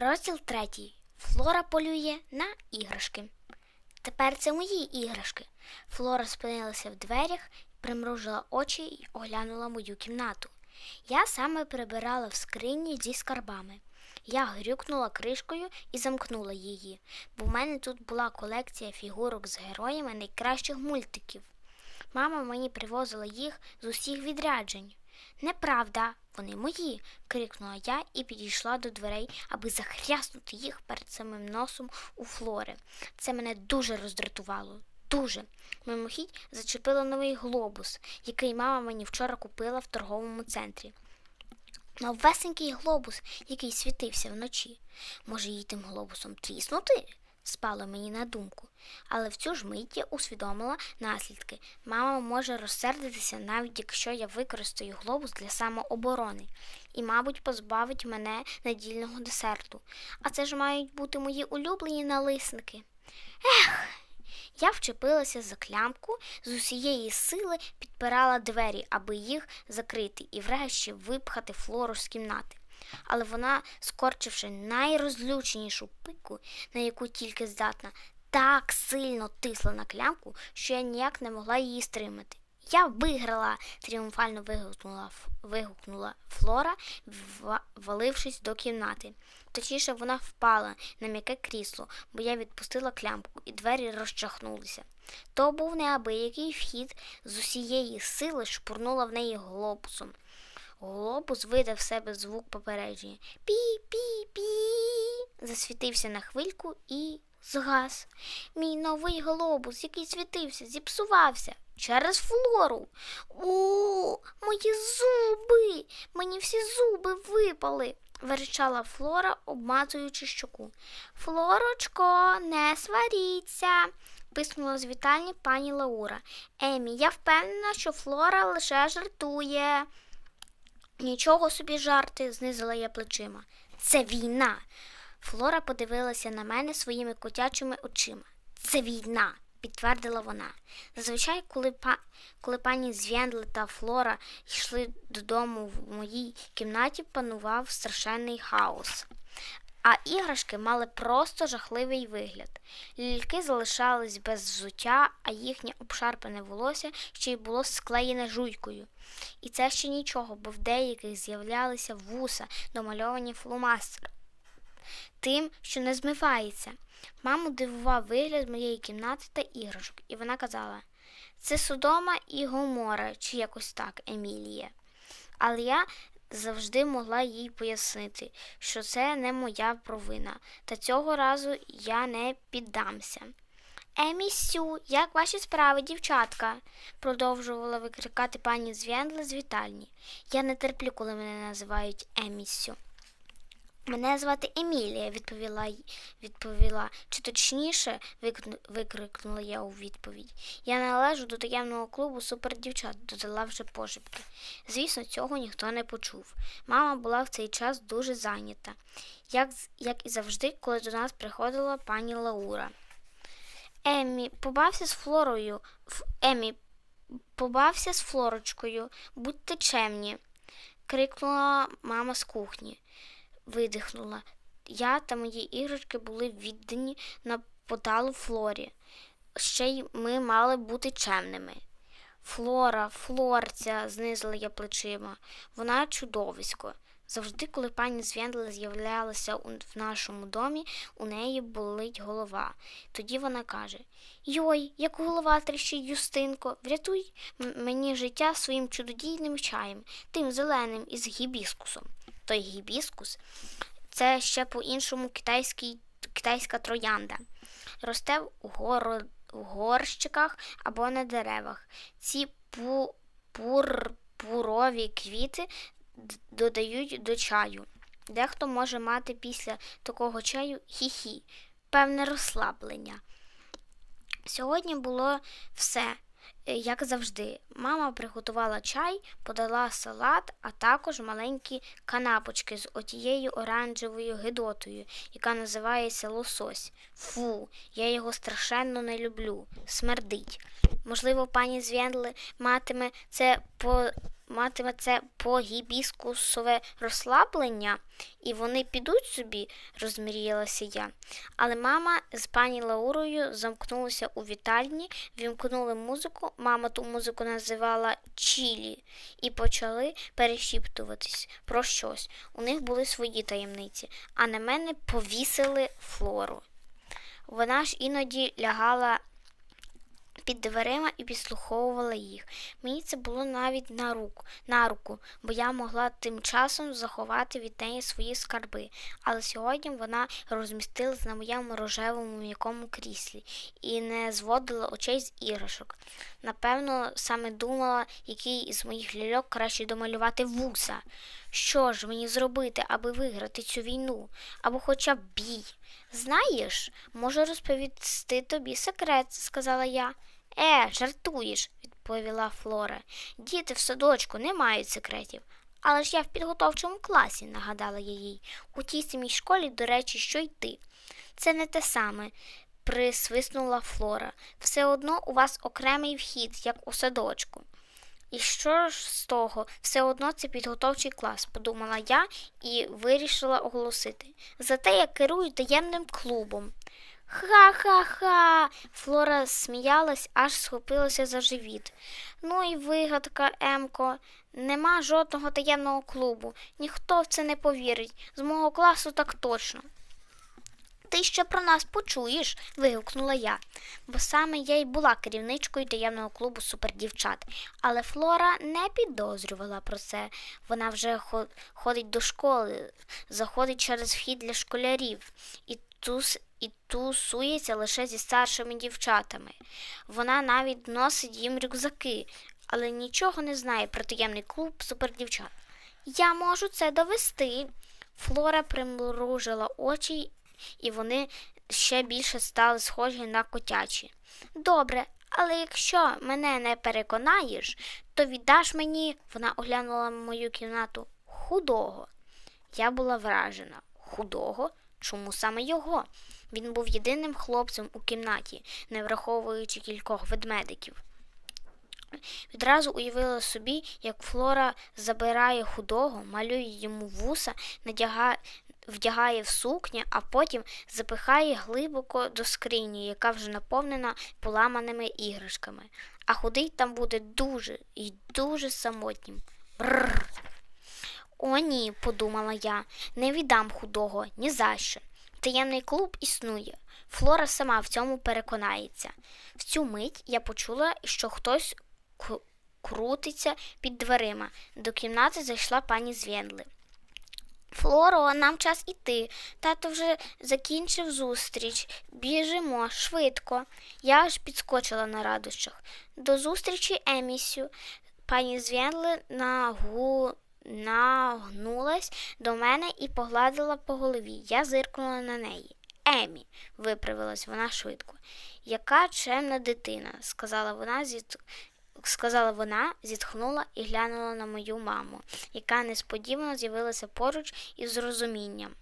Розділ третій. Флора полює на іграшки. Тепер це мої іграшки. Флора спинилася в дверях, примружила очі і оглянула мою кімнату. Я саме прибирала в скрині зі скарбами. Я грюкнула кришкою і замкнула її, бо в мене тут була колекція фігурок з героями найкращих мультиків. Мама мені привозила їх з усіх відряджень. Неправда, вони мої, крикнула я і підійшла до дверей, аби захряснути їх перед самим носом у флори. Це мене дуже роздратувало. Дуже. Мимохідь зачепила новий глобус, який мама мені вчора купила в торговому центрі. Новесенький глобус, який світився вночі. Може, їй тим глобусом тріснути? Спало мені на думку. Але в цю ж мить я усвідомила наслідки. Мама може розсердитися, навіть якщо я використаю глобус для самооборони, і, мабуть, позбавить мене недільного десерту. А це ж мають бути мої улюблені налисники. Ех! Я вчепилася за клямку, з усієї сили підпирала двері, аби їх закрити і врешті випхати флору з кімнати. Але вона, скорчивши найрозлюченішу пику, на яку тільки здатна, так сильно тисла на клямку, що я ніяк не могла її стримати. Я виграла, тріумфально вигукнула, вигукнула Флора, ва- валившись до кімнати. Точніше, вона впала на м'яке крісло, бо я відпустила клямку, і двері розчахнулися. То був неабиякий вхід з усієї сили шпурнула в неї глобусом. Глобус видав себе звук попередження. Пі-пі-пі. Засвітився на хвильку і згас. Мій новий глобус, який світився, зіпсувався через флору. У, мої зуби! Мені всі зуби випали. верчала Флора, обмазуючи щоку. Флорочко, не сваріться, писнула з вітальні пані Лаура. Емі, я впевнена, що Флора лише жартує. Нічого собі жарти, знизила я плечима. Це війна. Флора подивилася на мене своїми котячими очима. Це війна, підтвердила вона. Зазвичай, коли, па... коли пані Звєндли та Флора йшли додому в моїй кімнаті, панував страшенний хаос. А іграшки мали просто жахливий вигляд. Лільки залишались без взуття, а їхнє обшарпане волосся ще й було склеєне жуйкою. І це ще нічого, бо в деяких з'являлися вуса, домальовані фломастером. Тим, що не змивається. Маму дивував вигляд моєї кімнати та іграшок, і вона казала: це Содома і Гомора, чи якось так, Емілія. Але я завжди могла їй пояснити, що це не моя провина, та цього разу я не піддамся. Емісю, як ваші справи, дівчатка? продовжувала викрикати пані Звєндла з вітальні. Я не терплю, коли мене називають Емісю. Мене звати Емілія, відповіла, відповіла. Чи точніше, викрикнула я у відповідь. Я належу до таємного клубу супердівчат, додала вже пошепки. Звісно, цього ніхто не почув. Мама була в цей час дуже зайнята, як, як і завжди, коли до нас приходила пані Лаура. Еммі, побався з Флорою. Еммі, побався з Флорочкою, будьте чемні, крикнула мама з кухні видихнула. Я та мої іграшки були віддані на подалу Флорі. Ще й ми мали бути чемними. Флора, Флорця, знизила я плечима. Вона чудовисько. Завжди, коли пані Звєндла з'являлася в нашому домі, у неї болить голова. Тоді вона каже: Йой, як голова тріщить Юстинко, врятуй мені життя своїм чудодійним чаєм, тим зеленим із гібіскусом. Той гібіскус це ще по-іншому китайський, китайська троянда. Росте в, горо, в горщиках або на деревах. Ці пу, пурпурові квіти додають до чаю. Дехто може мати після такого чаю хі-хі, певне розслаблення. Сьогодні було все, як завжди. Мама приготувала чай, подала салат, а також маленькі канапочки з отією оранжевою гидотою, яка називається лосось. Фу, я його страшенно не люблю. Смердить. Можливо, пані Звєндли матиме це по матиме це погібіскусове розслаблення, і вони підуть собі, розмріялася я. Але мама з пані Лаурою замкнулися у вітальні, вімкнули музику, мама ту музику називала Чілі, і почали перешіптуватись про щось. У них були свої таємниці, а на мене повісили флору. Вона ж іноді лягала під дверима і підслуховувала їх. Мені це було навіть на руку, на руку, бо я могла тим часом заховати від неї свої скарби. Але сьогодні вона розмістилась на моєму рожевому м'якому кріслі і не зводила очей з іграшок. Напевно, саме думала, який із моїх ляльок краще домалювати вуса. Що ж мені зробити, аби виграти цю війну, або хоча б бій? Знаєш, можу розповісти тобі секрет, сказала я. Е, жартуєш, відповіла Флора. Діти в садочку не мають секретів. Але ж я в підготовчому класі, нагадала я їй. У тій самій школі, до речі, що й ти. Це не те саме, присвиснула Флора. Все одно у вас окремий вхід, як у садочку. І що ж з того, все одно це підготовчий клас, подумала я і вирішила оголосити. Зате я керую таємним клубом. Ха-ха-ха. Флора сміялась, аж схопилася за живіт. Ну і вигадка, Емко, нема жодного таємного клубу. Ніхто в це не повірить. З мого класу так точно. Ти ще про нас почуєш, вигукнула я, бо саме я й була керівничкою таємного клубу супердівчат. Але Флора не підозрювала про це. Вона вже ходить до школи, заходить через вхід для школярів і тус, і тусується лише зі старшими дівчатами. Вона навіть носить їм рюкзаки, але нічого не знає про таємний клуб супердівчат. Я можу це довести. Флора примружила очі і вони ще більше стали схожі на котячі. Добре, але якщо мене не переконаєш, то віддаш мені, вона оглянула мою кімнату, худого. Я була вражена. Худого? Чому саме його? Він був єдиним хлопцем у кімнаті, не враховуючи кількох ведмедиків. Відразу уявила собі, як Флора забирає худого, малює йому вуса, надягає, вдягає в сукню, а потім запихає глибоко до скрині, яка вже наповнена поламаними іграшками. А худий там буде дуже і дуже самотнім. Бррр. О, ні, подумала я, не віддам худого ні за що. Таємний клуб існує. Флора сама в цьому переконається. В цю мить я почула, що хтось крутиться під дверима. До кімнати зайшла пані Звєндли. Флоро, нам час іти. Тато вже закінчив зустріч. Біжимо швидко. Я аж підскочила на радощах. До зустрічі Емісю. Пані Звєнли нагу... нагнулась до мене і погладила по голові. Я зиркнула на неї. Емі, виправилась вона швидко. Яка чемна дитина, сказала вона, сказала вона, зітхнула і глянула на мою маму, яка несподівано з'явилася поруч із розумінням.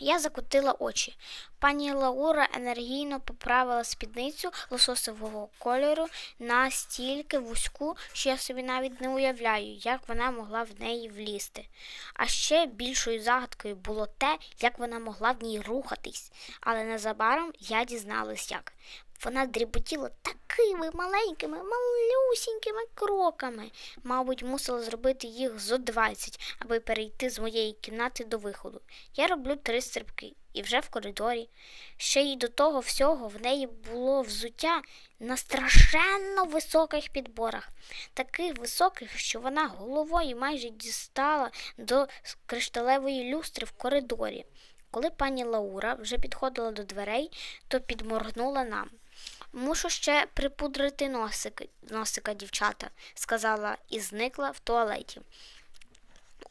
Я закотила очі. Пані Лаура енергійно поправила спідницю лососового кольору настільки вузьку, що я собі навіть не уявляю, як вона могла в неї влізти. А ще більшою загадкою було те, як вона могла в ній рухатись, але незабаром я дізналась як. Вона дріботіла такими маленькими, малюсінькими кроками. Мабуть, мусила зробити їх зо двадцять, аби перейти з моєї кімнати до виходу. Я роблю три стрибки і вже в коридорі. Ще й до того всього в неї було взуття на страшенно високих підборах, таких високих, що вона головою майже дістала до кришталевої люстри в коридорі. Коли пані Лаура вже підходила до дверей, то підморгнула нам. Мушу ще припудрити носик, носика, дівчата, сказала і зникла в туалеті.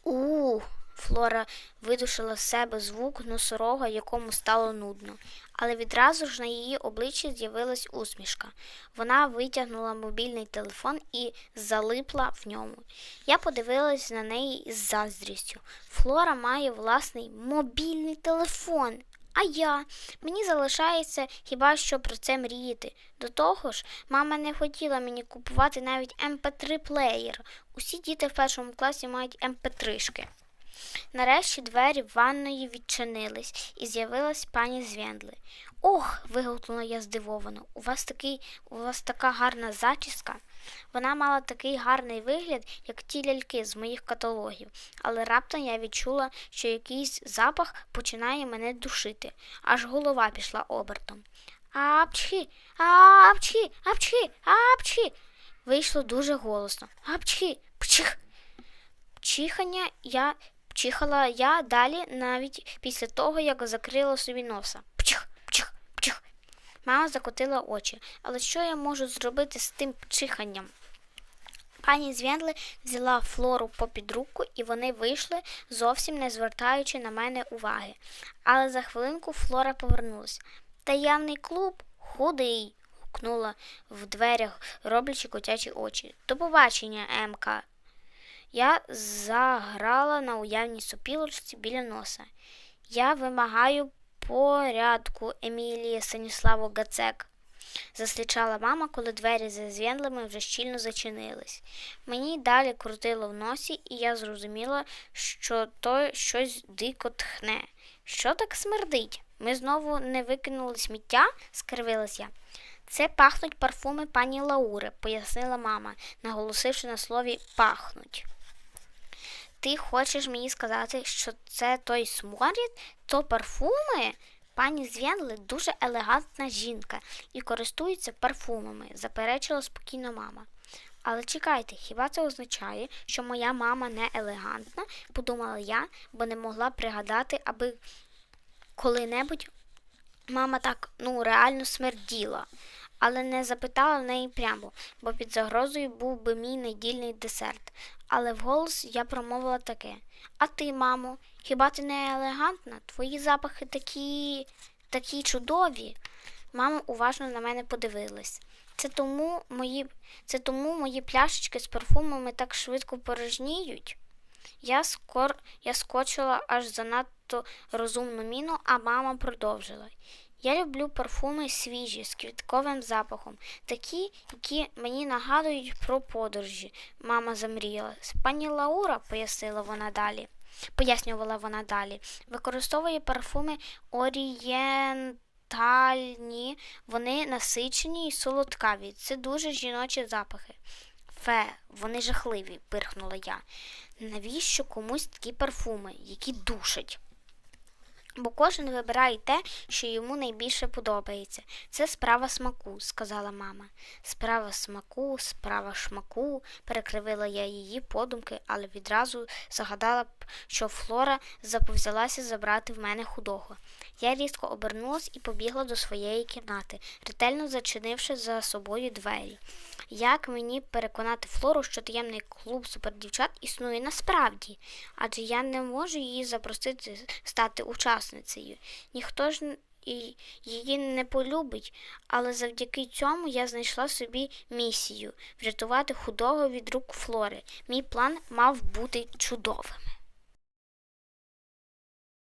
У, Флора видушила з себе звук носорога, якому стало нудно, але відразу ж на її обличчі з'явилась усмішка. Вона витягнула мобільний телефон і залипла в ньому. Я подивилась на неї із заздрістю. Флора має власний мобільний телефон. А я? Мені залишається хіба що про це мріяти. До того ж, мама не хотіла мені купувати навіть mp3 плеєр. Усі діти в першому класі мають mp3-шки. Нарешті двері ванної відчинились і з'явилась пані Звєндли. Ох, вигукнула я здивовано. У вас такий, у вас така гарна зачіска. Вона мала такий гарний вигляд, як ті ляльки з моїх каталогів, але раптом я відчула, що якийсь запах починає мене душити, аж голова пішла обертом. Апчхі, апчхі, апчхі, апчхі. Вийшло дуже голосно. Апчхі, пчих. Чихання я чихала я далі навіть після того, як закрила собі носа. Мама закотила очі. Але що я можу зробити з тим чиханням? Пані Звєндли взяла Флору попід руку, і вони вийшли, зовсім не звертаючи на мене уваги. Але за хвилинку Флора повернулася. Таємний клуб худий. гукнула в дверях, роблячи котячі очі. До побачення, Емка. Я заграла на уявній сопілочці біля носа. Я вимагаю порядку, Емілія Станіславу Гацек. Заслічала мама, коли двері за звінлими вже щільно зачинились. Мені далі крутило в носі, і я зрозуміла, що то щось дико тхне. Що так смердить? Ми знову не викинули сміття? скривилась я. Це пахнуть парфуми пані Лаури, пояснила мама, наголосивши на слові пахнуть. Ти хочеш мені сказати, що це той сморід, то парфуми? Пані Зв'янли дуже елегантна жінка і користується парфумами, заперечила спокійно мама. Але чекайте, хіба це означає, що моя мама не елегантна? подумала я, бо не могла пригадати, аби коли-небудь мама так ну реально смерділа, але не запитала в неї прямо, бо під загрозою був би мій недільний десерт. Але вголос я промовила таке. А ти, мамо, хіба ти не елегантна? Твої запахи такі, такі чудові. Мама уважно на мене подивилась. Це тому мої, це тому мої пляшечки з парфумами так швидко порожніють. Я скор, я скочила аж занадто розумну міну, а мама продовжила. Я люблю парфуми свіжі, з квітковим запахом, такі, які мені нагадують про подорожі. Мама замріяла. Пані Лаура, пояснила вона далі, пояснювала вона далі, використовує парфуми орієнтальні, вони насичені і солодкаві. Це дуже жіночі запахи. Фе, вони жахливі, пирхнула я. Навіщо комусь такі парфуми, які душать? Бо кожен вибирає те, що йому найбільше подобається. Це справа смаку, сказала мама. Справа смаку, справа шмаку, перекривила я її подумки, але відразу загадала б, що Флора заповзялася забрати в мене худого. Я різко обернулась і побігла до своєї кімнати, ретельно зачинивши за собою двері. Як мені переконати Флору, що таємний клуб супердівчат існує насправді, адже я не можу її запросити стати учасницею. Ніхто ж і її не полюбить, але завдяки цьому я знайшла собі місію врятувати худого від рук Флори. Мій план мав бути чудовим.